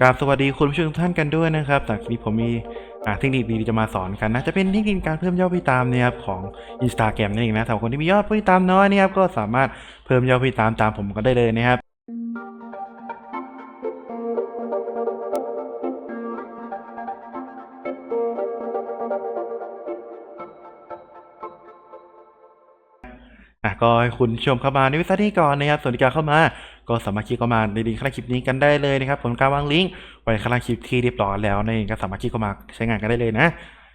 กราบสวัสดีคุณผู้ชมทุกท่านกันด้วยนะครับจากที่ผมมีเทคนิคดีๆจะมาสอนกันนะ จะเป็นเทคนิคการเพิ่มยอดผู้ติดตามนะครับของ Instagram นั่นเองนะสำหรับคนที่มียอดผู้ติดตามน้อยนะครับก็สามารถเพิ่มยอดผู้ติดตามตามผมก็ได้เลยนะครับอะก็ให้คุณชมเข้ามาในเว็บไซต์นี้ก่อนนะครับส่วนการเข้ามา ก็สามารถคลิกเข้ามาในลิงก์ข้างล่างคลิปนี้กันได้เลยนะครับผลการวางลิงก์ไว้ข้างล่างคลิปที่เรียบร้อยแล้วนั่นก็สามารถคลิกเข้ามาใช้งานกันได้เลยนะ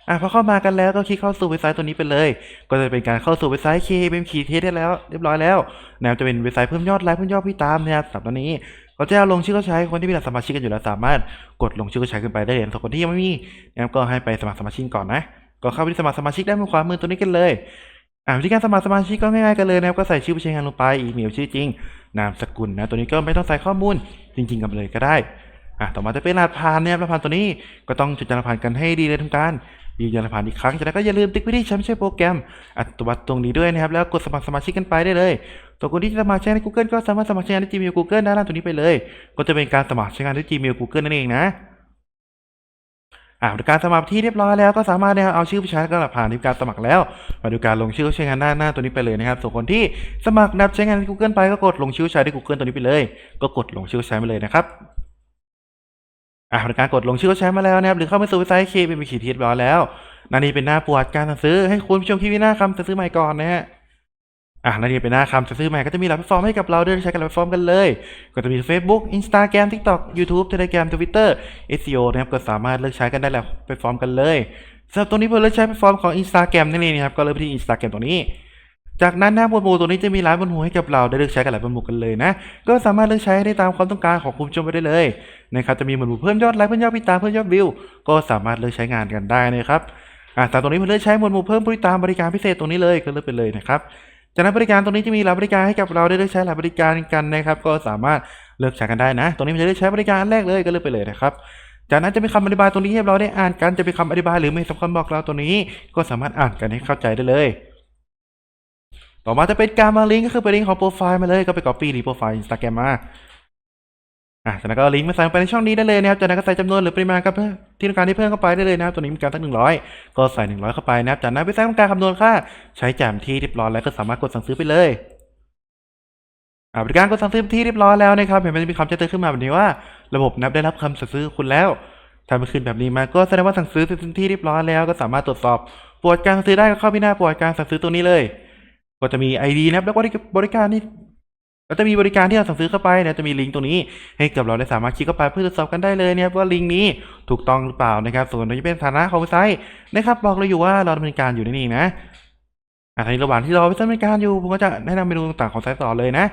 อะพอเข้ามากันแล้วก็คลิกเข้าสู่เว็บไซต์ตัวนี้ไปเลย ก็จะเป็นการเข้าสู่เว็บไซต์ KBM คีเทสได้แล้วเรียบร้อยแล้วนะครับจะเป็นเว็บไซต์เพิ่มยอดไลค์เพิ่มยอดผู้ติดตามนะครับสำหรับตัวนี้ก็จะเอาลงชื่อเข้าใช้คนที่มีสมาชิกกันอยู่แล้วสามารถกดลงชื่อเข้าใช้ขึ้นไปได้เลยส่วนคนที่ยังไม่มีนะครับก็ให้ไปสมัครสมาชิกก่อนนะก็เข้าไปที่สมัครสมาชิกได้บนขวามือตัวนี้กันเลย อ่าวิธีการสมัครสมาชิกก็ง่ายๆกันเลยนะครับก็ใส่ชื่อผู้ใช้งานลงไปอีเมลชื่อจริง นามสกุลนะตัวนี้ก็ไม่ต้องใส่ข้อมูลจริง ๆ กันเลยก็ได้อะต่อมาจะเป็นรหัสผ่านนะครับรหัสผ่านตัวนี้ก็ต้องจดรหัสผ่านกันให้ดีเลยทุกการยืนยันรหัสผ่านอีกครั้งจากนั้นก็อย่าลืมติ๊กไว้ที่แชมป์ใช้โปรแกรมอัตวัตตรงนี้ด้วยนะครับแล้วกดสมัครสมาชิกกันไปได้เลยตัวคนที่จะสมัครใช้ใน Google ก็สามารถสมัครใช้งานใน Gmail Google ด้านล่างตัวนี้ไปเลย ก็จะเป็นการสมัครใช้งานที่ Gmail Google นั่นเองนะ อ่าการสมัครที่เรียบร้อยแล้วก็สามารถนะครับเอาชื่อผู้ใช้ก็ผ่านที่การสมัครแล้ว มาดูการลงชื่อใช้งานหน้าหน้าตัวนี้ไปเลยนะครับส่วนคนที่สมัครนับใช้งานใน Google ไปก็กดลงชื่อใช้ใน Google ตัวนี้ไปเลย ก็กดลงชื่อใช้มาเลยนะครับอ่าการกดลงชื่อใช้มาแล้วนะครับหรือเข้าไปสู่เว็บไซต์ K เป็นไปขีดเรียบร้อยแล้วหนานี้เป็นหน้าปวัติการสั่งซื้อให้คุณผู้ชมที่มีหน้าคำสั่งซื้อใหม่ก่อนนะฮะ อ่าหนานี้เป็นหน้าคำสั่งซื้อใหม่ก็จะมีหลายแพลตฟอร์มให้กับเราด้วยใช้กันหลายแพลตฟอร์มกันเลย ก็จะมี Facebook Instagram TikTok YouTube Telegram Twitter SEO นะครับก็สามารถเลือกใช้กันได้หลายแพลตฟอร์มกันเลยสำหรับตัวนี้ผมเลือกใช้แพลตฟอร์มของ Instagram นั่นเองนะครับก็เลือกไปที่ Instagram ตัวนี้ จากนั้นหน้าหมวดหมู่ตัวนี้จะมีหลายหมวดหมู่ให้กับเราได้เลือกใช้กันหลายหมวดหมู่กันเลยนะก็สามารถเลือกใช้ได้ตามความต้องการของคุณผู้ชมไปได้เลยนะครับจะมีหมวดหมู่เพิ่มยอดไลค์เพิ่มยอดติตาเพิ่มยอดวิวก็สามารถเลือกใช้งานกันได้นะครับอ่าแต่ตรงนี้ผมเลือกใช้หมวดหมู่เพิ่มผู้ติดตามบริการพิเศษตรงนี้เลยก็เลือกไปเลยนะครับ จากนั้นบริการตรงนี้จะมีหลายบริการให้กับเราได้เลือกใช้หลายบริการกันนะครับ ก็สามารถเลือกใช้กันได้นะ ตรงนี้มันจะได้ใช้บริการแรกเลยก็เลือกไปเลยนะครับจากนั้นจะมีคำอธิบายตรงนี้ให้เราได้อ่านกันจะเป็นคำอธิบายหรือไม่สำคัญบอกเราตัวนี้ ก็สามารถอ่านกันให้เข้าใจได้เลย ต่อมาจะเป็นการมาลิงก์ก็คือไปลิงก์ของโปรไฟล์มาเลยก็ไป copy ลิงก์โปรไฟล์อินสตาแกรมมา อะจากนั้นก็ลิงก์มาใส่ลงไปในช่องนี้ได้เลยนะครับจากนั้นก็ใส่จำนวนหรือปริมาณกับที่ต้องการที่เพิ่มเข้าไปได้เลยนะครับตัวนี้มีการตั้งหนึ่งร้อยก็ใส่หนึ่งร้อยเข้าไปนะครับจากนั้นไปใส่ต้องการคำนวณค่า ใช้จ่ายที่เรียบร้อยแล้วก็สามารถกดสั่งซื้อไปเลยอ่าบริการกดสั่งซื้อที่เรียบร้อยแล้วนะครับเห็นมันจะมีคำแจ้งเตือนขึ้นมาแบบนี้ว่า ระบบนับได้รับคำสั่งซื้อคุณแล้วถ้ามันขึ้นแบบนี้มาก็แสดงว่าสั่งซื้อเป็นที่เรียบร้อยแล้ว ก็สามารถตรวจสอบประวัติการสั่งซื้อได้ก็เข้าไปหน้าปวัติการสั่งซื้อตัวนี้เลย ก็จะมี ID นะครับแล้วก็บริการ จะมีบริการที่เราสั่งซื้อเข้าไปนะจะมีลิงก์ตรงนี้ให้กับเราได้สามารถคลิกเข้าไปเพื่อตรวจสอบกันได้เลยเนะครับว่าลิงก์นี้ถูกต้องหรือเปล่านะครับ ส่วนนี้เป็นฐานะของเว็บไซต์นะครับบอกเราอยู่ว่าเราดำเนินการอยู่ในนเองนะอ่าในระหว่างที่เราไปดำเนินการอยู่ผมก็จะแนะนำเมนูต่างๆของไซต์ต่อเลยนะ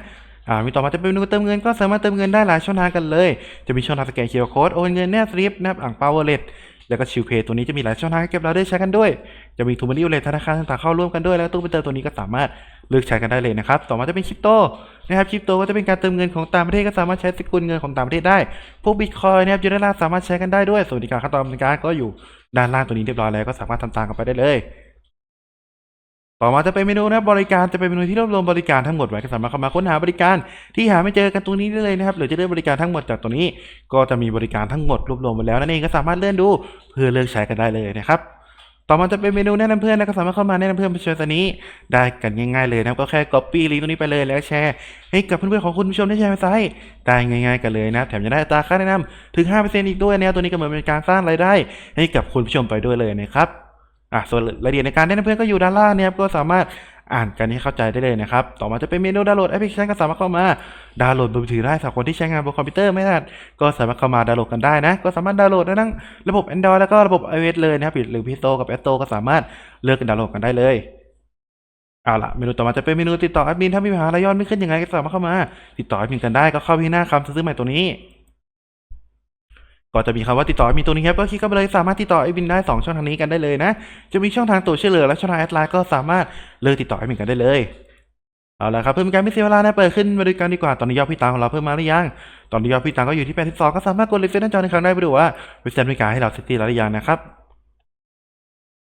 อ่ามีต่อมาจะเป็นเมนูเติมเงินก็สามารถเติมเงินได้หลายช่องทางกันเลย จะมีช่องทางสแกนเคอร์โค้ดโอนเงินแนบสลิปนะครับอ่างเปาเวอร์เล็ตแล้วก็ชิวเพย์ตัวนี้จะมีหลายช่องทางให้เกับเราได้ใช้กันด้วย จะมีทูมาริวเลทธนาคารต่างๆเข้าร่วมกันด้วยแล้วตู้ไปเติมตัวนี้ก็สามารถ เลือกใช้กันได้เลยนะครับ ต่อมาจะเป็นคริปโตนะครับคริปโตก็จะเป็นการเติมเงินของต่างประเทศก็สามารถใช้สกุลเงินของต่างประเทศได้ พวกบิตคอยนะครับยู่ด้านล่าสามารถใช้กันได้ด้วยสวัสดิการขั้นตอนในการก็อยู่ด้านล่างตัวนี้เรียบร้อยแล้วก็สามารถทำตามกันไปได้เลยต่อมาจะเป็นเมนูนะครับบริการจะเป็นเมนูที่รวบรวมบริการทั้งหมดไว้ก็สามารถเข้ามาค้นหาบริการ ที่หาไม่เจอกันตรงนี้ได้เลยนะครับหรือจะเลือกบริการทั้งหมดจากตัวนี้ ก็จะมีบริการทั้งหมดรวบรวมไว้แล้วนั่นเองก็สามารถเลื่อนดู เพื่อเลือกใช้กันได้เลยนะครับ ต่อมาจะเป็นเมนูแนะนำเพื่อนนะครับสามารถเข้ามาแนะนำเพื่อนผู้ชมตัวนี้ ได้กันง่ายๆเลยนะครับก็แค่ copy ลิงก์ตรงนี้ไปเลยแล้วแชร์ให้กับเพื่อนๆของคุณผู้ชมได้แชร์ไปไซต์ได้ง่ายๆกันเลยนะแถมยังได้อัตราค่าแนะนำถึง 5%อีกด้วยนะตัวนี้ก็เหมือนเป็นการสร้างรายได้ ให้กับคุณผู้ชมไปด้วยเลยนะครับอะส่วนรายละเอียดในการแนะนำเพื่อนก็อยู่ด้านล่างนะครับก็สามารถ อ่านกันให้เข้าใจได้เลยนะครับ ต่อมาจะเป็นเมนูดาวน์โหลดแอปพลิเคชันก็สามารถเข้ามาดาวน์โหลดบนมือถือได้สำหรับคนที่ใช้งานบนคอมพิวเตอร์ไม่ถนัดก็สามารถเข้ามาดาวน์โหลดกันได้นะ ก็สามารถดาวน์โหลดได้ทั้งระบบ Android แล้วก็ระบบ iOS เลยนะครับหรือ Play Store กับ App Store ก็สามารถเลือกกันดาวน์โหลดกันได้เลยเอาล่ะเมนูต่อมาจะเป็นเมนูติดต่อแอดมินถ้ามีปัญหาอะไรยอดไม่ขึ้นยังไงก็สามารถเข้ามา ติดต่อแอดมินกันได้ก็เข้าที่หน้าคำซื้อใหม่ตัวนี้ ก็จะมีคำว่าติดต่อมินตัวนี้ครับก็คลิกเข้าไปเลยสามารถติดต่อแอดมินได้สองช่องทางนี้กันได้เลยนะ จะมีช่องทางตัวช่วยเหลือและช่องทางแอดไลน์ก็สามารถเลือกติดต่อแอดมินกันได้เลยเอาละครับเพื่อเป็นการไม่เสียเวลานะเปิดขึ้นมาดูกันดีกว่าตอนนี้ยอดพี่ตังของเราเพิ่มมาหรือยัง ตอนนี้ยอดพี่ตังก็อยู่ที่ 82 ก็สามารถกดรีเฟรชหน้าจอในครั้งได้ไปดูว่าเว็บไซต์บริการให้เราเซตตี้แล้วหรือยังนะครับ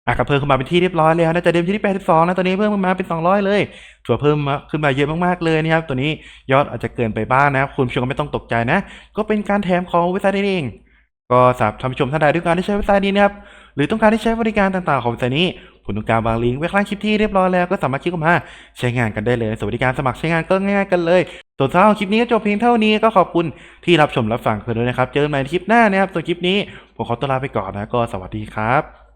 อะก็เพิ่มขึ้นมาเป็นที่เรียบร้อยแล้วนะจากเดิมที่ 82 นะตอนนี้เพิ่มขึ้นมาเป็น 200 เลยถือว่าเพิ่มขึ้นมาเยอะมากๆเลยนะครับตัวนี้ยอดอาจจะเกินไปบ้างนะคุณผู้ชมก็ไม่ต้องตกใจนะ ก็เป็นการแถมของเว็บไซต์นี้เอง ก็สำหรับท่านผู้ชมท่านใดที่ต้องการที่ใช้เว็บไซต์นี้นะครับหรือต้องการที่ใช้บริการต่างๆของเว็บไซต์นี้ผมต้องการวางลิงก์ไว้ข้างคลิปที่เรียบร้อยแล้วก็สามารถคลิกเข้ามาใช้งานกันได้เลยสวัสดิการสมัครใช้งานก็ง่ายๆกันเลยส่วนสำหรับคลิปนี้ก็จบเพียงเท่านี้ก็ขอบคุณที่รับชมรับฟังกันด้วยนะครับ เจอกันใหม่ในคลิปหน้านะครับส่วนคลิปนี้ผมขอตัวลาไปก่อนนะก็สวัสดีครับ